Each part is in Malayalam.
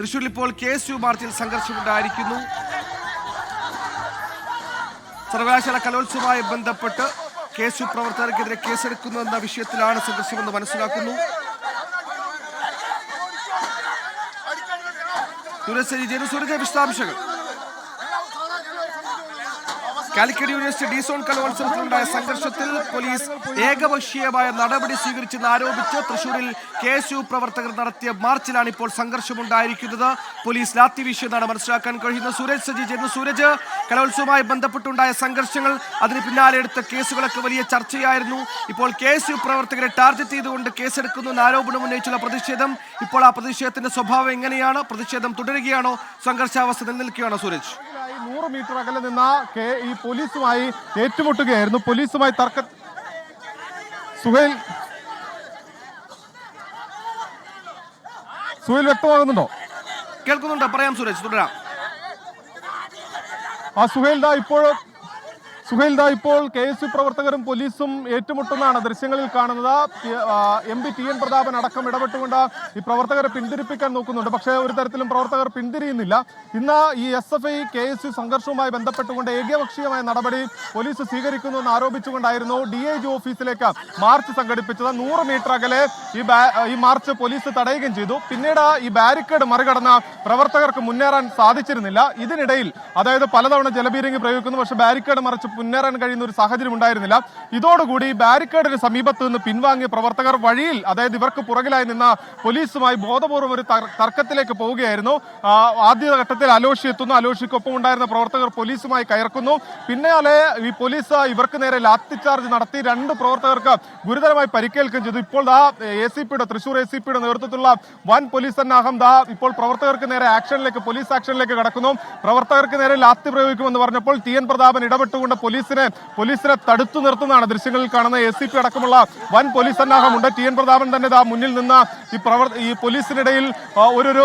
തൃശൂരിൽ ഇപ്പോൾ കെ എസ് യു മാർച്ചിൽ സംഘർഷമുണ്ടായിരിക്കുന്നു. സർവകലാശാല കലോത്സവവുമായി ബന്ധപ്പെട്ട് കെ എസ് യു പ്രവർത്തകർക്കെതിരെ കേസെടുക്കുന്നു എന്ന വിഷയത്തിലാണ് സംഘർഷമെന്ന് മനസ്സിലാക്കുന്നു. ജനസുരക്ഷ വിശദാംശങ്ങൾ. കാലിക്കറ്റ് യൂണിവേഴ്സിറ്റി ഡിസോൺ കലോത്സവത്തിലുണ്ടായ സംഘർഷത്തിൽ പോലീസ് ഏകപക്ഷീയമായ നടപടി സ്വീകരിച്ചെന്ന് ആരോപിച്ച് തൃശൂരിൽ കെ എസ് യു പ്രവർത്തകർ നടത്തിയ മാർച്ചിലാണ് ഇപ്പോൾ സംഘർഷമുണ്ടായിരിക്കുന്നത്. പോലീസ് ലാത്തി വീശിയെന്നാണ് മനസ്സിലാക്കാൻ കഴിയുന്നത്. സൂരജ് സജി ചെയ്യുന്ന. സൂരജ് കലോത്സവവുമായി ബന്ധപ്പെട്ടുണ്ടായ സംഘർഷങ്ങൾ അതിന് പിന്നാലെ എടുത്ത കേസുകളൊക്കെ വലിയ ചർച്ചയായിരുന്നു. ഇപ്പോൾ കെ എസ് യു പ്രവർത്തകരെ ടാർഗറ്റ് ചെയ്തുകൊണ്ട് കേസെടുക്കുന്നു എന്ന ആരോപണം ഉന്നയിച്ചുള്ള പ്രതിഷേധം ഇപ്പോൾ ആ പ്രതിഷേധത്തിന്റെ സ്വഭാവം എങ്ങനെയാണ്? പ്രതിഷേധം തുടരുകയാണോ? സംഘർഷാവസ്ഥ നിലനിൽക്കുകയാണോ സൂരജ്? നൂറ് മീറ്റർ അകലെ നിന്ന കെ ഈ പോലീസുമായി ഏറ്റുമുട്ടുകയായിരുന്നു. പോലീസുമായി തർക്ക സുഹേൽ സുഹേൽ വ്യക്തമാകുന്നുണ്ടോ? കേൾക്കുന്നുണ്ടോ. പറയാം സുരേഷ് തുടരാം. ആ സുഹേൽ ദാ ഇപ്പോൾ സുഹൈൽ ദാ ഇപ്പോൾ കെ എസ് യു പ്രവർത്തകരും പോലീസും ഏറ്റുമുട്ടുന്നതാണ് ദൃശ്യങ്ങളിൽ കാണുന്നത്. M P T N Prathapan അടക്കം ഇടപെട്ടുകൊണ്ട് ഈ പ്രവർത്തകരെ പിന്തിരിപ്പിക്കാൻ നോക്കുന്നുണ്ട്. പക്ഷേ ഒരു തരത്തിലും പ്രവർത്തകർ പിന്തിരിയുന്നില്ല. ഇന്ന് ഈ S F I K S U സംഘർഷവുമായി ബന്ധപ്പെട്ടുകൊണ്ട് ഏകപക്ഷീയമായ നടപടി പോലീസ് സ്വീകരിക്കുന്നു എന്ന് ആരോപിച്ചുകൊണ്ടായിരുന്നു ഡി ഐ ജി ഓഫീസിലേക്ക് മാർച്ച് സംഘടിപ്പിച്ചത്. നൂറ് മീറ്റർ അകലെ ഈ ഈ മാർച്ച് പോലീസ് തടയുകയും ചെയ്തു. പിന്നീട് ഈ ബാരിക്കേഡ് മറികടന്ന് പ്രവർത്തകർക്ക് മുന്നേറാൻ സാധിച്ചിരുന്നില്ല. ഇതിനിടയിൽ അതായത് പലതവണ ജലപീരങ്കി പ്രയോഗിക്കുന്നു. പക്ഷേ ബാരിക്കേഡ് മറിച്ച് മുന്നേറാൻ കഴിയുന്ന ഒരു സാഹചര്യം ഉണ്ടായിരുന്നില്ല. ഇതോടുകൂടി ബാരിക്കേഡിന് സമീപത്ത് നിന്ന് പിൻവാങ്ങിയ പ്രവർത്തകർ വഴിയിൽ അതായത് ഇവർക്ക് പുറകിലായി നിന്ന പോലീസുമായി ബോധപൂർവം ഒരു തർക്കത്തിലേക്ക് പോവുകയായിരുന്നു. ആദ്യ ആദ്യഘട്ടത്തിൽ അലോഷി എത്തുന്നു. അലോഷിക്കൊപ്പം ഉണ്ടായിരുന്ന പ്രവർത്തകർ പോലീസുമായി കയർക്കുന്നു. പിന്നാലെ ഈ പോലീസ് ഇവർക്ക് നേരെ ലാത്തി ചാർജ് നടത്തി രണ്ട് പ്രവർത്തകർക്ക് ഗുരുതരമായി പരിക്കേൽക്കുകയും ചെയ്തു. ഇപ്പോൾ ദാ എ സി പിയുടെ തൃശൂർ എ സി പിയുടെ നേതൃത്വത്തിലുള്ള വൻ പോലീസ് സന്നാഹം ദാ ഇപ്പോൾ പ്രവർത്തകർക്ക് നേരെ ആക്ഷനിലേക്ക് പോലീസ് ആക്ഷനിലേക്ക് കടക്കുന്നു. പ്രവർത്തകർക്ക് നേരെ ലാത്തി പ്രയോഗിക്കുമെന്ന് പറഞ്ഞപ്പോൾ ടി എൻ പ്രതാപൻ ഇടപെട്ടുകൊണ്ട് പോലീസിനെ പോലീസിനെ തടുത്തു നിർത്തുന്നതാണ് ദൃശ്യങ്ങളിൽ കാണുന്ന എ സി പി അടക്കമുള്ള വൻ പോലീസ് സന്നാഹമുണ്ട്. ടി എൻ പ്രതാപൻ തന്നെ ഇതാ മുന്നിൽ നിന്ന് ഈ പ്രവർ ഈ പോലീസിനിടയിൽ ഒരു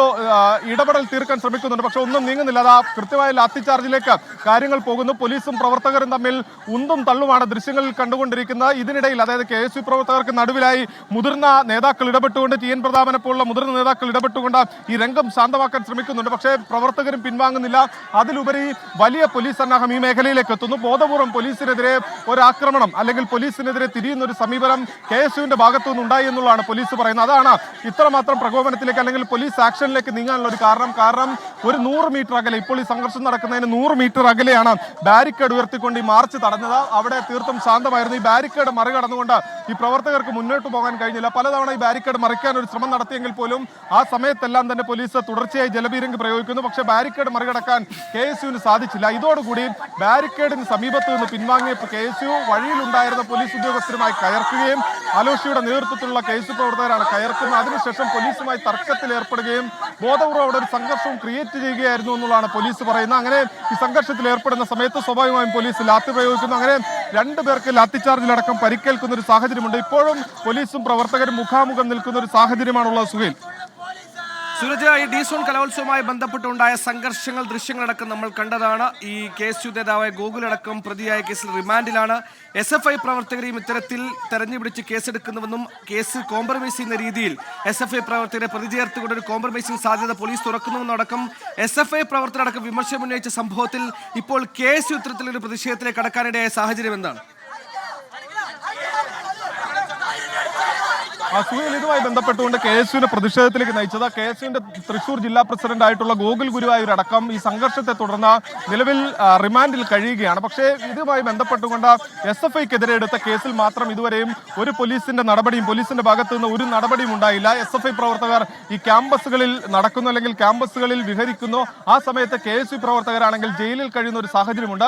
ഇടപെടൽ തീർക്കാൻ ശ്രമിക്കുന്നുണ്ട്. പക്ഷെ ഒന്നും നീങ്ങുന്നില്ല. അതാ കൃത്യമായ ലാത്തി ചാർജിലേക്ക് കാര്യങ്ങൾ പോകുന്നു. പോലീസും പ്രവർത്തകരും തമ്മിൽ ഉന്തും തള്ളുമാണ് ദൃശ്യങ്ങളിൽ കണ്ടുകൊണ്ടിരിക്കുന്നത്. ഇതിനിടയിൽ അതായത് കെ എസ് യു പ്രവർത്തകർക്ക് നടുവിലായി മുതിർന്ന നേതാക്കൾ ഇടപെട്ടുകൊണ്ട് ടി എൻ പ്രതാപനെ പോലുള്ള മുതിർന്ന നേതാക്കൾ ഇടപെട്ടുകൊണ്ട് ഈ രംഗം ശാന്തമാക്കാൻ ശ്രമിക്കുന്നുണ്ട്. പക്ഷേ പ്രവർത്തകരും പിൻവാങ്ങുന്നില്ല. അതിലുപരി വലിയ പോലീസ് സന്നാഹം ഈ മേഖലയിലേക്ക് എത്തുന്നു. ബോധപൂർവം പോലീസിനെതിരെ ഒരാക്രമണം അല്ലെങ്കിൽ പോലീസിനെതിരെ തിരിയുന്ന ഒരു സമീപനം കെ എസ് യുവിന്റെ ഭാഗത്തു നിന്നുണ്ടായി എന്നുള്ളതാണ് പോലീസ് പറയുന്നത്. അതാണ് ഇത്രമാത്രം പ്രകോപനത്തിലേക്ക് അല്ലെങ്കിൽ പോലീസ് ആക്ഷനിലേക്ക് നീങ്ങാനുള്ള ഒരു കാരണം. കാരണം ഒരു നൂറ് മീറ്റർ അകലെ ഇപ്പോൾ ഈ സംഘർഷം നടക്കുന്നതിന് നൂറ് മീറ്റർ അകലെയാണ് ബാരിക്കേഡ് ഉയർത്തിക്കൊണ്ട് ഈ മാർച്ച് തടഞ്ഞത് അവിടെ തീർത്തും ശാന്തമായിരുന്നു. ഈ ബാരിക്കേഡ് മറികടന്നുകൊണ്ട് ഈ പ്രവർത്തകർക്ക് മുന്നോട്ട് പോകാൻ കഴിഞ്ഞില്ല. പലതവണ ഈ ബാരിക്കേഡ് മറിക്കാൻ ഒരു ശ്രമം നടത്തിയെങ്കിൽ പോലും ആ സമയത്തെല്ലാം തന്നെ പോലീസ് തുടർച്ചയായി ജലപീരങ്കി പ്രയോഗിക്കുന്നു. പക്ഷേ ബാരിക്കേഡ് മറികടക്കാൻ കെ എസ് യുവിന് സാധിച്ചില്ല. ഇതോടുകൂടി ബാരിക്കേഡിന് സമീപത്ത് നിന്ന് പിൻവാങ്ങിയപ്പോൾ കെ എസ് യു വഴിയിലുണ്ടായിരുന്ന പോലീസ് ഉദ്യോഗസ്ഥരുമായി കയർക്കുകയും അലോഷിയുടെ നേതൃത്വത്തിലുള്ള കെ എസ് യു പ്രവർത്തകരാണ് കയർക്കുന്നത്. അതിനുശേഷം പോലീസുമായി തർക്കത്തിൽ ഏർപ്പെടുകയും ബോധപൂർവം അവിടെ ഒരു സംഘർഷവും ക്രിയേറ്റ് ചെയ്യുകയായിരുന്നു എന്നുള്ളതാണ് പോലീസ് പറയുന്നത്. അങ്ങനെ ഈ സംഘർഷത്തിൽ ഏർപ്പെടുന്ന സമയത്ത് സ്വാഭാവികമായും പോലീസ് ലാത്തി പ്രയോഗിക്കുന്നു. അങ്ങനെ രണ്ടു പേർക്ക് ലാത്തിച്ചാർജിലടക്കം പരിക്കേൽക്കുന്ന ഒരു സാഹചര്യമുണ്ട്. ഇപ്പോഴും പോലീസും പ്രവർത്തകരും മുഖാമുഖം നിൽക്കുന്ന ഒരു സാഹചര്യമാണുള്ളത് സുഹേൽ. സൂരജ് ഈ ഡിസോൺ കലോത്സവവുമായി ബന്ധപ്പെട്ടുണ്ടായ സംഘർഷങ്ങൾ ദൃശ്യങ്ങളടക്കം നമ്മൾ കണ്ടതാണ്. ഈ കേസ് യുദ്ധേതാവായ ഗോകുലടക്കം പ്രതിയായ കേസിൽ റിമാൻഡിലാണ്. എസ് എഫ് ഐ പ്രവർത്തകരെയും ഇത്തരത്തിൽ തെരഞ്ഞുപിടിച്ച് കേസെടുക്കുന്നുവെന്നും കേസ് കോംപ്രമൈസ് ചെയ്യുന്ന രീതിയിൽ എസ് എഫ് ഐ പ്രവർത്തകരെ പ്രതി ചേർത്തുകൊണ്ട് ഒരു കോംപ്രമൈസിംഗ് സാധ്യത പോലീസ് തുറക്കുന്നുവെന്നടക്കം എസ് എഫ് ഐ പ്രവർത്തകരടക്കം വിമർശനം ഉന്നയിച്ച സംഭവത്തിൽ ഇപ്പോൾ കേസ് ഇത്തരത്തിലൊരു പ്രതിഷേധത്തിലേക്ക് കടക്കാനിടയായ സാഹചര്യം എന്താണ്? സുഹേൽ ഇതുമായി ബന്ധപ്പെട്ടുകൊണ്ട് കെ എസ് യുവിനെ പ്രതിഷേധത്തിലേക്ക് നയിച്ചത്. കെ എസ് യുവിന്റെ തൃശൂർ ജില്ലാ പ്രസിഡന്റ് ആയിട്ടുള്ള ഗോകുൽ ഗുരുവായൂർ അടക്കം ഈ സംഘർഷത്തെ തുടർന്ന് നിലവിൽ റിമാൻഡിൽ കഴിയുകയാണ്. പക്ഷേ ഇതുമായി ബന്ധപ്പെട്ടുകൊണ്ട് എസ് എഫ് ഐക്കെതിരെ എടുത്ത കേസിൽ മാത്രം ഇതുവരെയും ഒരു പോലീസിന്റെ നടപടിയും പോലീസിന്റെ ഭാഗത്തു നിന്ന് ഒരു നടപടിയും ഉണ്ടായില്ല. എസ് എഫ് ഐ പ്രവർത്തകർ ഈ ക്യാമ്പസുകളിൽ നടക്കുന്നു അല്ലെങ്കിൽ ക്യാമ്പസുകളിൽ വിഹരിക്കുന്നു. ആ സമയത്ത് കെ എസ് യു പ്രവർത്തകരാണെങ്കിൽ ജയിലിൽ കഴിയുന്ന ഒരു സാഹചര്യമുണ്ട്.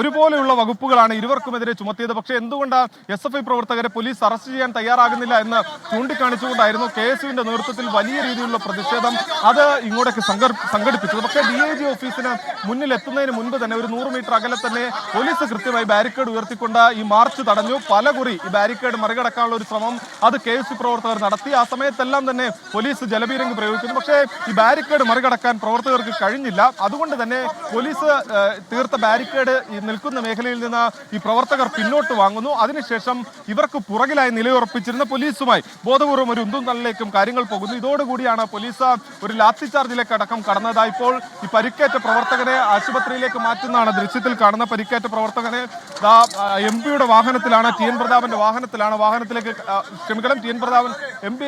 ഒരുപോലെയുള്ള വകുപ്പുകളാണ് ഇരുവർക്കുമെതിരെ ചുമത്തിയത്. പക്ഷേ എന്തുകൊണ്ട് എസ് എഫ് ഐ പ്രവർത്തകരെ പോലീസ് അറസ്റ്റ് ചെയ്യാൻ തയ്യാറാകുന്നില്ല എന്ന് ചൂണ്ടിക്കാണിച്ചുകൊണ്ടായിരുന്നു കെ എസ് യുവിന്റെ നേതൃത്വത്തിൽ വലിയ രീതിയിലുള്ള പ്രതിഷേധം അത് ഇങ്ങോട്ടേക്ക് സംഘടിപ്പിച്ചു സംഘടിപ്പിച്ചത്. പക്ഷേ ഡി ഐ ജി ഓഫീസിന് മുന്നിൽ എത്തുന്നതിന് മുൻപ് തന്നെ ഒരു നൂറ് മീറ്റർ അകലെ തന്നെ പോലീസ് കൃത്യമായി ബാരിക്കേഡ് ഉയർത്തിക്കൊണ്ട് ഈ മാർച്ച് തടഞ്ഞു. പലകുറി ഈ ബാരിക്കേഡ് മറികടക്കാനുള്ള ഒരു ശ്രമം അത് കെ എസ് യു പ്രവർത്തകർ നടത്തി. ആ സമയത്തെല്ലാം തന്നെ പോലീസ് ജലപീരങ്കി പ്രയോഗിക്കുന്നു പക്ഷേ ഈ ബാരിക്കേഡ് മറികടക്കാൻ പ്രവർത്തകർക്ക് കഴിഞ്ഞില്ല. അതുകൊണ്ട് തന്നെ പോലീസ് തീർത്ത ബാരിക്കേഡ് നിൽക്കുന്ന മേഖലയിൽ നിന്ന് ഈ പ്രവർത്തകർ പിന്നോട്ട് വാങ്ങുന്നു. അതിനുശേഷം ഇവർക്ക് പുറകിലായി നിലയുറപ്പിച്ചിരുന്ന പോലീസുമായി ബോധപൂർവം ഒരു ഉന്തും കാര്യങ്ങൾ പോകുന്നു. ഇതോടുകൂടിയാണ് പോലീസ് ഒരു ലാത്തി ചാർജിലേക്ക് അടക്കം കടന്നതായി ഇപ്പോൾ ഈ പരിക്കേറ്റ പ്രവർത്തകനെ ആശുപത്രിയിലേക്ക് മാറ്റുന്നതാണ് ദൃശ്യത്തിൽ കാണുന്ന പരിക്കേറ്റ പ്രവർത്തകനെ. എം പിയുടെ വാഹനത്തിലാണ് ടി എൻ പ്രതാപന്റെ വാഹനത്തിലാണ് വാഹനത്തിലേക്ക് ക്ഷമിക്കണം T N Prathapan M P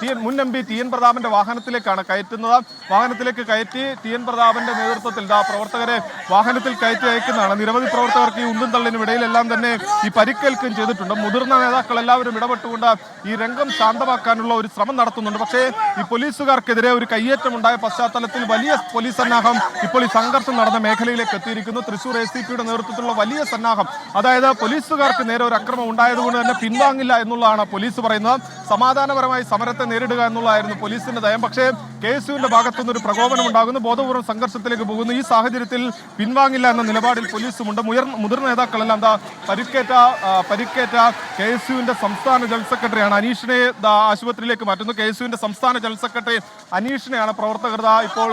T മുൻ എം പി ടി എൻ പ്രതാപന്റെ വാഹനത്തിലേക്കാണ് കയറ്റുന്നത്. വാഹനത്തിലേക്ക് കയറ്റി ടി എൻ പ്രതാപന്റെ നേതൃത്വത്തിൽ ദാ പ്രവർത്തകരെ വാഹനത്തിൽ കയറ്റി അയക്കുന്നതാണ്. നിരവധി പ്രവർത്തകർക്ക് ഈ ഉന്തും തള്ളിനും ഇടയിലെല്ലാം തന്നെ ഈ പരിക്കേൽക്കുകയും ചെയ്തിട്ടുണ്ട്. മുതിർന്ന നേതാക്കൾ എല്ലാവരും ഇടപെട്ടുകൊണ്ട് ഈ രംഗം ശാന്തമാക്കാനുള്ള ഒരു ശ്രമം നടത്തുന്നുണ്ട്. പക്ഷേ ഈ പോലീസുകാർക്കെതിരെ ഒരു കയ്യേറ്റം ഉണ്ടായ പശ്ചാത്തലത്തിൽ വലിയ പോലീസ് സന്നാഹം ഇപ്പോൾ ഈ സംഘർഷം നടന്ന മേഖലയിലേക്ക് എത്തിയിരിക്കുന്നു. തൃശൂർ എ സി പിയുടെ നേതൃത്വത്തിലുള്ള വലിയ സന്നാഹം അതായത് പോലീസുകാർക്ക് നേരെ ഒരു അക്രമം ഉണ്ടായതുകൊണ്ട് തന്നെ പിൻവാങ്ങില്ല എന്നുള്ളതാണ് പോലീസ് പറയുന്നത്. സമാധാനപരമായി സമരത്തെ നേരിടുക എന്നുള്ളതായിരുന്നു പോലീസിന്റെ നയം. പക്ഷേ കെ എസ് യുവിന്റെ ഭാഗത്തുനിന്ന് ഒരു പ്രകോപനം ഉണ്ടാകുന്നു. ബോധപൂർവം സംഘർഷത്തിലേക്ക് പോകുന്നു. ഈ സാഹചര്യത്തിൽ പിൻവാങ്ങില്ല എന്ന നിലപാടിൽ പോലീസുമുണ്ട്. മുതിർന്ന നേതാക്കളെല്ലാം എന്താ പരിക്കേറ്റ പരിക്കേറ്റ കെ എസ് യുവിന്റെ സംസ്ഥാന ജനറൽ സെക്രട്ടറിയാണ്. അനീഷിനെ ആശുപത്രിയിലേക്ക് മാറ്റുന്നു. കെ എസ് സംസ്ഥാന ജനറൽ സെക്രട്ടറി അനീഷിനെയാണ് പ്രവർത്തകർ ഇപ്പോൾ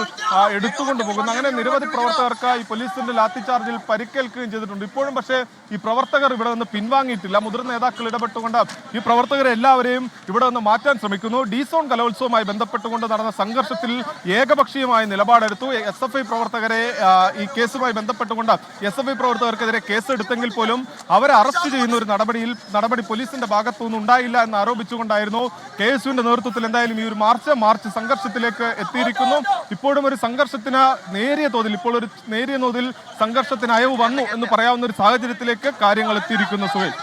എടുത്തുകൊണ്ട് പോകുന്നത്. അങ്ങനെ നിരവധി പ്രവർത്തകർക്ക് ഈ പോലീസിന്റെ ലാത്തി ചാർജിൽ പരിക്കേൽക്കുകയും ചെയ്തിട്ടുണ്ട്. ഇപ്പോഴും പക്ഷേ ഈ പ്രവർത്തകർ ഇവിടെ നിന്ന് പിൻവാങ്ങിയിട്ടില്ല. മുതിർന്ന നേതാക്കൾ ഇടപെട്ടുകൊണ്ട് ഈ പ്രവർത്തകരെ എല്ലാവരെയും ഇവിടെ നിന്ന് മാറ്റാൻ ശ്രമിക്കുന്നു. ഡിസോൺ കലോത്സവവുമായി ബന്ധപ്പെട്ടുകൊണ്ട് നടന്ന സംഘർഷത്തിൽ ഏകപക്ഷീയമായ നിലപാടെടുത്തു. എസ് എഫ് ഐ പ്രവർത്തകരെ ഈ കേസുമായി ബന്ധപ്പെട്ടുകൊണ്ട് എസ് എഫ് ഐ പ്രവർത്തകർക്കെതിരെ കേസെടുത്തെങ്കിൽ പോലും അവരെ അറസ്റ്റ് ചെയ്യുന്ന ഒരു നടപടിയിൽ നടപടി പോലീസിന്റെ ഭാഗത്തുനിന്ന് ഉണ്ടായില്ല എന്ന് ആരോപിച്ചുകൊണ്ടായിരുന്നു കെ എസ് യുവിന്റെ നേതൃത്വത്തിൽ എന്തായാലും ഈ ഒരു മാർച്ച് മാർച്ച് സംഘർഷത്തിലേക്ക് എത്തിയിരിക്കുന്നു. ഇപ്പോഴും ഒരു സംഘർഷത്തിന് നേരിയ തോതിൽ ഇപ്പോൾ ഒരു നേരിയ തോതിൽ സംഘർഷത്തിന് അയവ് വന്നു എന്ന് പറയാവുന്ന ഒരു സാഹചര്യത്തിലേക്ക് കാര്യങ്ങൾ എത്തിയിരിക്കുന്നു സുഹേൽ.